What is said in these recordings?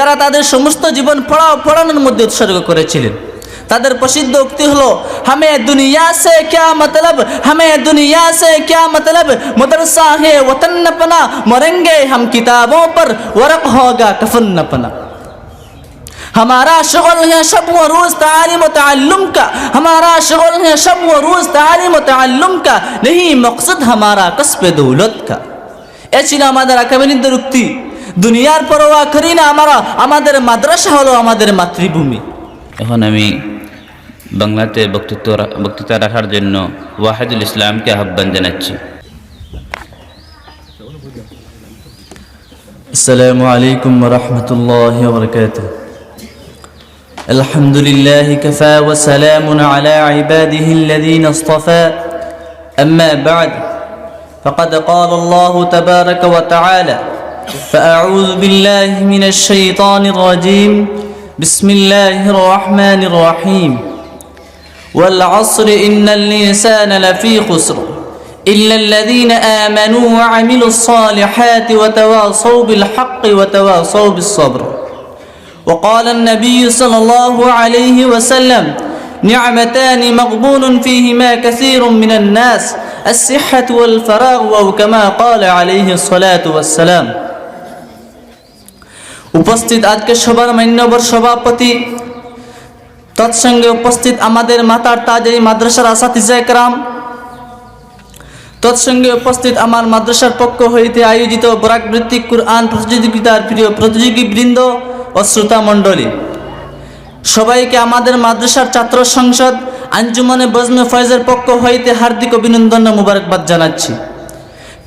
যারা তাদের সমস্ত জীবন পড়া পড়ানোর মধ্যে উৎসর্গ করেছিলেন। তাদের প্রসিদ্ধ উক্তি হলো, হামে দুনিয়া সে ক্যা মতলব? হামে দুনিয়া সে ক্যা মতলব? মদরসা হে ওতন নপনা মরেঙ্গে হাম কিতাবো পর ওরক হোগা কফন নপনা ہمارا شغل ہے شب و روز تعلیم و تعلم کا ہمارا شغل ہے شب و روز تعلیم و تعلم کا نہیں مقصد ہمارا قصب دولت کا اے چلا مادر اکمل درکتی দুনিয়ার পরোয়া করি না আমরা আমাদের মাদ্রাসা হলো আমাদের মাতৃভূমি এখন আমি বাংলাতে বক্তৃত্ব রা- বক্তৃতা রাখার জন্য ওয়াহিদুল ইসলামকে আহ্বান জানাচ্ছি السلام عليكم ورحمة الله وبركاته الحمد لله كفى وسلام على عباده الذين اصطفى أما بعد فقد قال الله تبارك وتعالى فأعوذ بالله من الشيطان الرجيم. بسم الله الرحمن الرحيم. والعصر إن الإنسان لفي خسر. إلا الذين آمنوا وعملوا الصالحات وتواصوا بالحق وتواصوا بالصبر. وقال النبي صلى الله عليه وسلم نعمتان مغبون فيهما كثير من الناس الصحة والفراغ أو كما قال عليه الصلاة والسلام. উপস্থিত আজকে সবার মান্যবর সভাপতি। তৎসঙ্গে উপস্থিত আমাদের মাতার তাজ এই মাদ্রাসার আসাতিজা একরাম তৎসঙ্গে উপস্থিত আমার মাদ্রাসার পক্ষ হইতে আয়োজিত বরাক ভিত্তিক কুরআন প্রতিযোগিতার প্রিয় প্রতিযোগী বৃন্দ ও শ্রোতা মণ্ডলী। সবাইকে আমাদের মাদ্রাসার ছাত্র সংসদ আঞ্জুমনে বজমে ফয়েজের পক্ষ হইতে হার্দিক অভিনন্দন ও মুবারকবাদ জানাচ্ছি।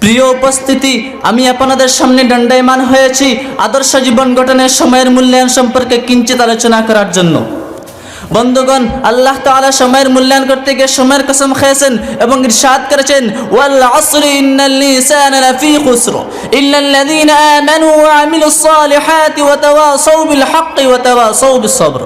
প্রিয় উপস্থিতি, আমি আপনাদের সামনে দণ্ডায়মান হয়েছি আদর্শ জীবন গঠনের সময়ের মূল্যায়ন সম্পর্কে কিঞ্চিত আলোচনা করার জন্য। বন্ধুগণ, আল্লাহ তাআলা সময়ের মূল্যায়ন করতে গিয়ে সময়ের কসম খেয়েছেন এবং ইরশাদ করেছেন, ওয়াল আসরি ইন্নাল ইনসানা লাফি খুসর। ইল্লাল্লাযীনা আমানু ওয়া আমিলুস সালিহাতি ওয়া তাওয়াসাউ বিল হাক্কি ওয়া তাওয়াসাউ বিস সবর।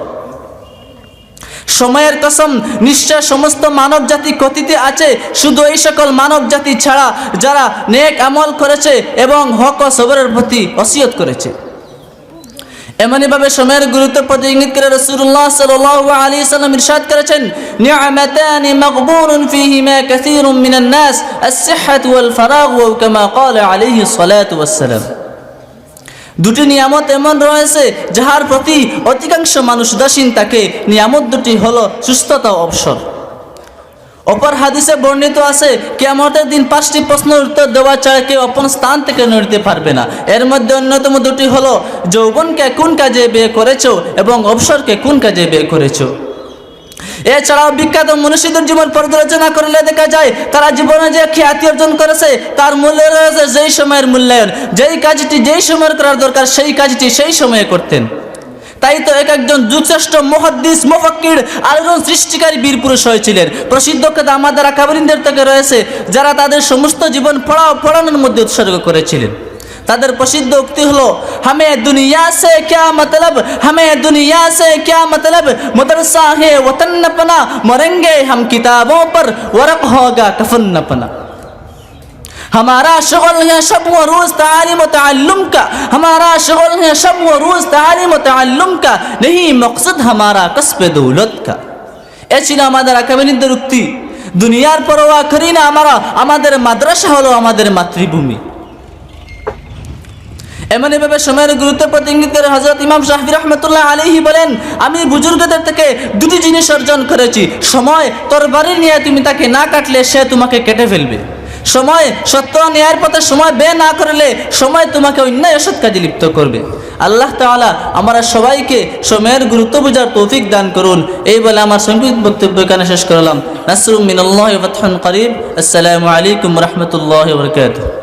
সময়ের কসম, নিশ্চয় সমস্ত মানব জাতি কথিতে আছে, শুধু এই সকল মানব জাতি ছাড়া যারা নেক আমল করেছে এবং হক ও সবরের প্রতি অসিয়ত করেছে। এমনইভাবে সময়ের গুরুত্ব প্রতি ইঙ্গিত করে রসুল্লাহ সাল্লাল্লাহু আলাইহি সাল্লাম ইরশাদ করেছেন নি'মাতানি মাগবুনুন ফীহিমা কাসীরুম মিনান নাস, আস-সিহহাতু ওয়াল ফারাগ, কামা ক্বালা আলাইহি সালাতু ওয়াসসালাম। দুটি নিয়ামত এমন রয়েছে যাহার প্রতি অধিকাংশ মানুষ উদাসীন থাকে নিয়ামত দুটি হল সুস্থতা অবসর। অপর হাদিসে বর্ণিত আছে, কেয়ামতের দিন পাঁচটি প্রশ্নের উত্তর দেওয়া ছাড়া কেউ অপর স্থান থেকে নড়তে পারবে না। এর মধ্যে অন্যতম দুটি হলো, যৌবনকে কোন কাজে বিয়ে করেছ এবং অবসরকে কোন কাজে বিয়ে করেছ? এছাড়াও বিখ্যাত মনীষীদের জীবন পর্যালোচনা করলে দেখা যায়, তারা জীবনে যে খ্যাতি অর্জন করেছে, তার মূল্য রয়েছে যেই সময়ের মূল্যায়ন। যেই কাজটি যেই সময়ের করার দরকার, সেই কাজটি সেই সময়ে করতেন। তাই তো এক একজন যুগশ্রেষ্ঠ মহাদ্দিস, মুফাক্কির আরেকজন সৃষ্টিকারী বীর পুরুষ হয়েছিলেন। প্রসিদ্ধ কথা আমাদের আকাবরিনদের থেকে রয়েছে, যারা তাদের সমস্ত জীবন পড়া, পড়ানোর মধ্যে উৎসর্গ করেছিলেন। তাদের প্রসিদ্ধ উক্তি হলো, হামে দুনিয়া সে ক্যা মতলব? হামে দুনিয়া সে ক্যা মতলব? মদরসা হে ওতন নপনা মরেঙ্গে হাম কিতাবো পর ওরক হোগা কফন নপনা ہمارا شغل ہے شب و روز تعلیم و تعلم کا ہمارا شغل ہے شب و روز تعلیم و تعلم کا نہیں مقصد ہمارا قصب دولت کا এ ছিল আমাদের আকাবিনীদের উক্তি। দুনিয়ার পরোয়া করি না আমরা, আমাদের মাদ্রাসা হলো আমাদের মাতৃভূমি। এমন এভাবে সময়ের গুরুত্ব প্রতি ইঙ্গিত করে হজরত ইমাম শাহফি রহমতুল্লাহ আলিহি বলেন, আমি বুজুর্গদের থেকে দুটি জিনিস অর্জন করেছি। সময়, তোর বাড়ি নিয়ে তুমি তাকে না কাটলে সে তোমাকে কেটে ফেলবে। সময়, সত্য ন্যায়ের পথে সময় বে না করলে সময় তোমাকে অন্যায় অসৎ কাজে লিপ্ত করবে। আল্লাহ তাআলা আমরা সবাইকে সময়ের গুরুত্ব বোঝার তৌফিক দান করুন। এই বলে আমার সংক্ষিপ্ত বক্তব্য এখানে শেষ করলাম। নাসরুম মিনাল্লাহি করিব। আসসালামু আলাইকুম রহমতুল্লাহ বরকাতুহ।